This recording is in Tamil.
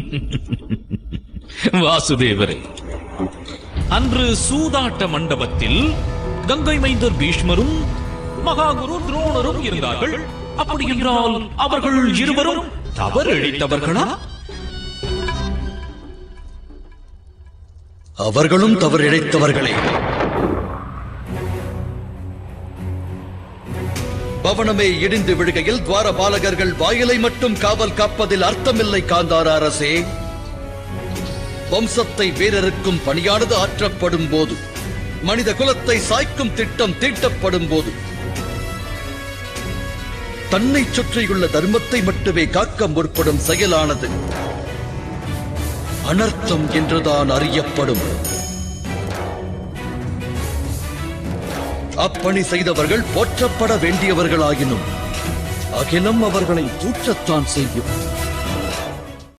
வாசுதேவரே. அன்று சூதாட்ட மண்டபத்தில் கங்கை மைந்தர் பீஷ்மரும் மகாகுரு துரோணரும் இருந்தார்கள். அப்படி என்றால் அவர்கள் இருவரும் தவறு இழைத்தவர்களா அவர்களும் தவறிழைத்தவர்களே பவனமே இடிந்து விழுகையில் துவாரபாலகர்கள் வாயிலை மட்டும் காவல் காப்பதில் அர்த்தமில்லை காந்தார அரசே. வம்சத்தை வீரருக்கும் பணியானது ஆற்றப்படும் போது மனித குலத்தை சாய்க்கும் திட்டம் தீட்டப்படும் போது தன்னை சுற்றியுள்ள தர்மத்தை மட்டுமே காக்க முற்படும் செயலானது அனர்த்தம் என்றுதான் அறியப்படும். அப்பணி செய்தவர்கள் போற்றப்பட வேண்டியவர்களாயினும் அகிலம் அவர்களை தூற்றத்தான் செய்யும்.